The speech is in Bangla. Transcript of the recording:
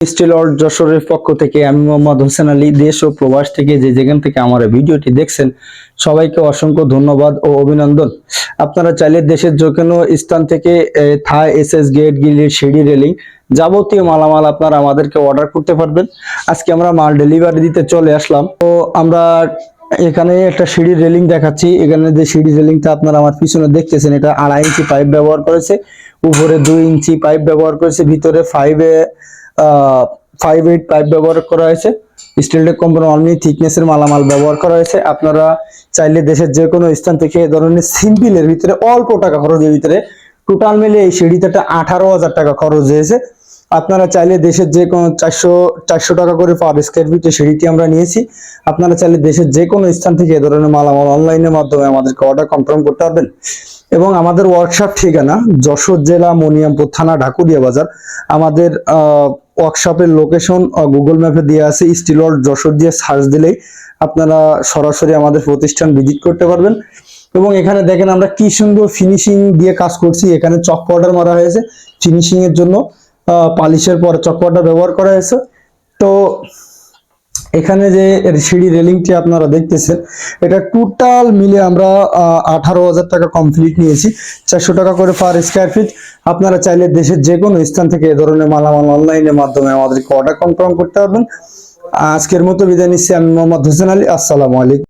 স্টিল অর্ড যশোরের পক্ষ থেকে আমি মোহাম্মদ হোসেন আলী, দেশ ও প্রবাস থেকে যে যেখান থেকে আমার ভিডিওটি দেখছেন, সবাইকে অসংখ্য ধন্যবাদ ও অভিনন্দন। আপনারা চাইলে দেশের যে কোনো স্থান থেকে থাই এস এস গেট গিলির সিঁড়ি, রেলিং যাবতীয় মালামাল আপনারা আমাদেরকে অর্ডার করতে পারবেন। আজকে আমরা মাল ডেলিভারি দিতে চলে আসলাম। তো আমরা এখানে একটা সিঁড়ি রেলিং দেখাচ্ছি। এখানে যে সিঁড়ি রেলিংটা আপনারা আমার পিছনে দেখতেছেন, এটা আড়াই ইঞ্চি পাইপ ব্যবহার করেছে। উপরে দুই ইঞ্চি পাইপ ব্যবহার করেছে, ভিতরে ফাইভে ফাইভ এইট পাইপ ব্যবহার করা হয়েছে। স্টিলটেক কোম্পানি অনলি থিকনেসের মালামাল ব্যবহার করা হয়েছে। আপনারা চাইলে দেশের যে কোনো স্থান থেকে এ ধরনের সিম্পলের ভিতরে অল্প টাকা খরচের ভিতরে টোটাল মিলে এই সিঁড়িটা আঠারো হাজার টাকা খরচ হয়েছে। আপনারা চাইলে দেশের যে কোনো চারশো চারশো টাকা করে পার স্কোয়ার ফিটে সিঁড়িটি আমরা নিয়েছি। আপনারা চাইলে দেশের যে কোনো স্থান থেকে এ ধরনের মালামাল অনলাইনের মাধ্যমে আমাদেরকে অর্ডার কনফার্ম করতে পারবেন। এবং আমাদের ওয়ার্কশপ ঠিকানা যশোর জেলা মনিয়ামপুর থানা ঢাকুরিয়া বাজার। আমাদের ওয়ার্কশপের লোকেশন গুগল ম্যাপে দেওয়া আছে স্টিল ওয়ার্ল্ড যশোর দিয়ে সার্চ দিলেই আপনারা সরাসরি আমাদের প্রতিষ্ঠান ভিজিট করতে পারবেন। এবং এখানে দেখেন আমরা কি সুন্দর ফিনিশিং দিয়ে কাজ করছি। এখানে চক পাউডার মারা হয়েছে। ফিনিশিং এর জন্য পালিশের পর চক পাউডার ব্যবহার করা হয়েছে। তো এখানে যে সিঁড়ি রেলিংটি আপনারা দেখতেছেন, এটা টোটাল মিলে আমরা আঠারো হাজার টাকা কমপ্লিট নিয়েছি। চারশো টাকা করে পার স্কোয়ার ফিট আপনারা চাইলে দেশের যে কোনো স্থান থেকে এ ধরনের মালামাল অনলাইনের মাধ্যমে আমাদেরকে অর্ডার কনফার্ম করতে পারবেন। আজকের মতো বিদায় নিচ্ছি আমি মোহাম্মদ হোসেন আলী। আসসালামু আলাইকুম।